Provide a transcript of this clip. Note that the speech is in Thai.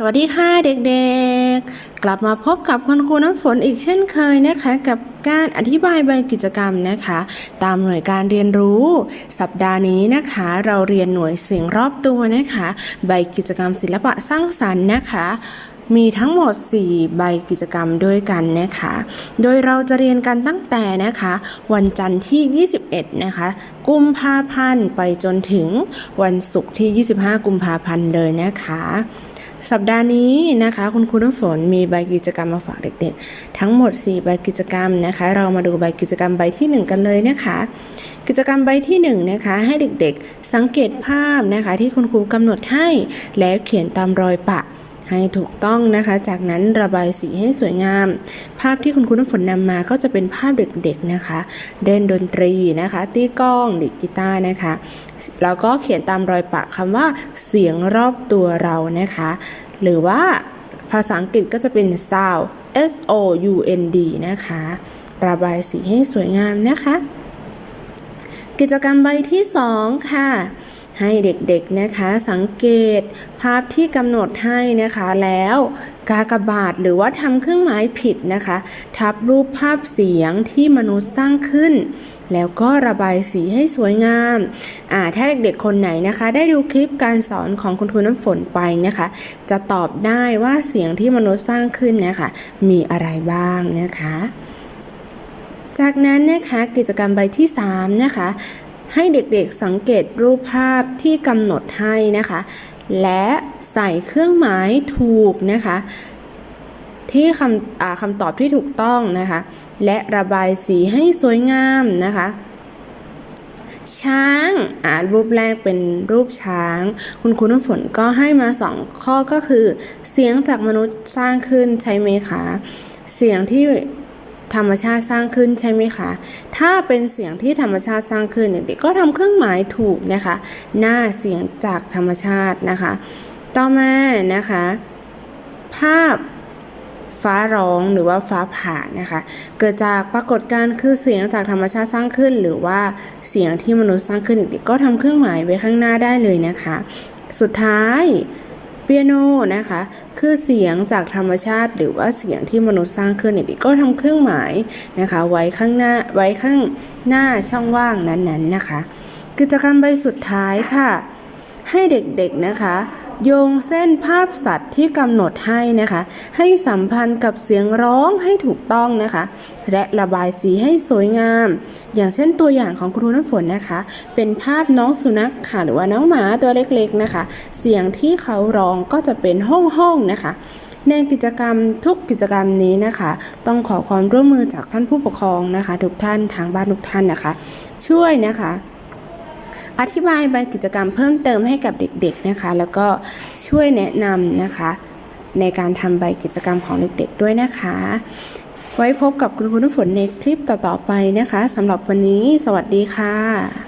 สวัสดีค่ะเด็กๆ กลับมาพบกับคุณครูน้ำฝนอีกเช่นเคยนะคะ กับการอธิบายใบกิจกรรมนะคะ ตามหน่วยการเรียนรู้ สัปดาห์นี้นะคะ เราเรียนหน่วยเสียงรอบตัวนะคะ ใบกิจกรรมศิลปะสร้างสรรค์นะคะ มีทั้งหมด 4 ใบกิจกรรมด้วยกันนะคะ โดยเราจะเรียนกันตั้งแต่นะคะ วันจันทร์ที่ 21 นะคะกุมภาพันธ์ไปจนถึงวันศุกร์ที่ 25 กุมภาพันธ์เลยนะคะ สัปดาห์นี้นะคะ คุณครูน้ำฝนมีใบกิจกรรมมาฝากเด็กๆ ทั้งหมด 4 ใบกิจกรรมนะคะ เรามาดูใบกิจกรรมใบที่ 1 กันเลยนะคะ กิจกรรมใบที่1นะคะให้เด็กๆ สังเกตภาพนะคะที่คุณครูกำหนดให้แล้วเขียนตามรอยปะ ให้ถูกต้องนะคะ จากนั้นระบายสีให้สวยงาม ภาพที่คุณครูน้ำฝนนำมาก็จะเป็นภาพเด็กๆนะคะเล่นดนตรีนะคะตีกลองดีดกีตาร์นะคะแล้วก็เขียนตามรอยปะคำว่าเสียงรอบตัวเรานะคะ หรือว่าภาษาอังกฤษก็จะเป็น sound S O U N D นะคะ ระบายสีให้สวยงามนะคะ กิจกรรมใบที่ 2 ค่ะ ให้เด็กๆนะคะสังเกตภาพที่กำหนดให้นะคะแล้วกากบาทหรือว่าทำเครื่องหมายผิดนะคะ ทับรูปภาพเสียงที่มนุษย์สร้างขึ้น แล้วก็ระบายสีให้สวยงามอ่าถ้าเด็กๆคนไหนนะคะ ได้ดูคลิปการสอนของคุณครูน้ำฝนไปนะคะ จะตอบได้ว่าเสียงที่มนุษย์สร้างขึ้นเนะคะ มีอะไรบ้างนะคะ จากนั้นนะคะกิจกรรมใบที่ 3 นะคะ ให้เด็กๆสังเกตรูปภาพที่กำหนดให้นะคะ และใส่เครื่องหมายถูกนะคะ ที่คำคำตอบที่ถูกต้องนะคะ และระบายสีให้สวยงามนะคะช้างอ่ารูปแรกเป็นรูปช้าง คุณครูน้ำฝนก็ให้มาสองข้อก็คือ เสียงจากมนุษย์สร้างขึ้นใช่ไหมคะ เสียงที่ ธรรมชาติสร้างขึ้นใช่ไหมคะ ถ้าเป็นเสียงที่ธรรมชาติสร้างขึ้นเด็กๆก็ทำเครื่องหมายถูกนะคะ หน้าเสียงจากธรรมชาตินะคะ ต่อมานะคะ ภาพฟ้าร้องหรือว่าฟ้าผ่านะคะ เกิดจากปรากฏการณ์คือเสียงจากธรรมชาติสร้างขึ้น หรือว่าเสียงที่มนุษย์สร้างขึ้นเด็กๆก็ทำเครื่องหมายไว้ข้างหน้าได้เลยนะคะ สุดท้าย เปียโนนะคะ คือเสียงจากธรรมชาติ หรือว่าเสียงที่มนุษย์สร้างขึ้นเนี่ยก็ทำเครื่องหมายนะคะ ไว้ข้างหน้าไว้ข้างหน้าช่องว่างนั้นๆนะคะ กิจกรรมใบสุดท้ายค่ะ ให้เด็กๆนะคะ โยงเส้นภาพสัตว์ที่กำหนดให้นะคะ ให้สัมพันธ์กับเสียงร้องให้ถูกต้องนะคะ และระบายสีให้สวยงาม อย่างเช่นตัวอย่างของครูน้ำฝนนะคะ เป็นภาพน้องสุนัขค่ะหรือว่าน้องหมาตัวเล็กๆนะคะ เสียงที่เขาร้องก็จะเป็นห้องๆนะคะในกิจกรรมทุกกิจกรรมนี้นะคะ ต้องขอความร่วมมือจากท่านผู้ปกครองนะคะ ทุกท่านทางบ้านทุกท่านนะคะ ช่วยนะคะ อธิบายใบกิจกรรมเพิ่มเติมให้กับเด็กๆนะคะ แล้วก็ช่วยแนะนำนะคะ ในการทำใบกิจกรรมของเด็กๆด้วยนะคะ ไว้พบกับคุณครูน้ำฝนในคลิปต่อๆไปนะคะสำหรับวันนี้ สวัสดีค่ะ